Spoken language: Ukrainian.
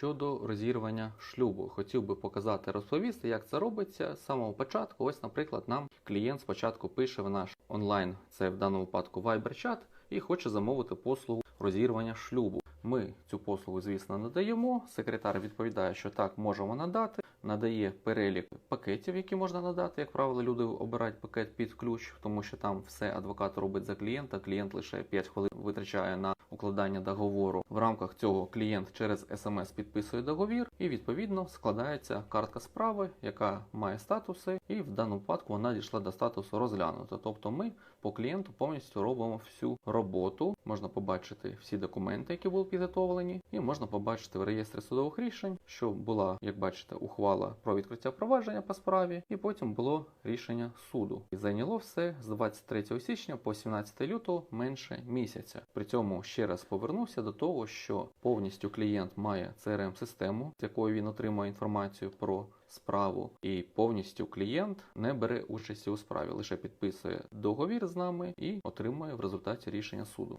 щодо розірвання шлюбу. Хотів би показати, розповісти, як це робиться з самого початку. Ось, наприклад, нам клієнт спочатку пише в наш онлайн, це в даному випадку Viber-чат, і хоче замовити послугу розірвання шлюбу. Ми цю послугу, звісно, надаємо. Секретар відповідає, що так можемо надати, надає перелік пакетів, які можна надати. Як правило, люди обирають пакет під ключ, тому що там все адвокат робить за клієнта. Клієнт лише 5 хвилин витрачає на укладання договору. В рамках цього клієнт через смс підписує договір, і відповідно складається картка справи, яка має статуси, і в даному випадку вона дійшла до статусу розглянуто. Тобто ми по клієнту повністю робимо всю роботу. Можна побачити всі документи, які були підготовлені, і можна побачити в реєстрі судових рішень, що була, як бачите, ухвала про відкриття провадження по справі, і потім було рішення суду. І зайняло все з 23 січня по 17 лютого менше місяця. При цьому ще раз повернуся до того, що повністю клієнт має crm систему з якою він отримує інформацію про справу, і повністю клієнт не бере участі у справі, лише підписує договір з нами і отримує в результаті рішення суду.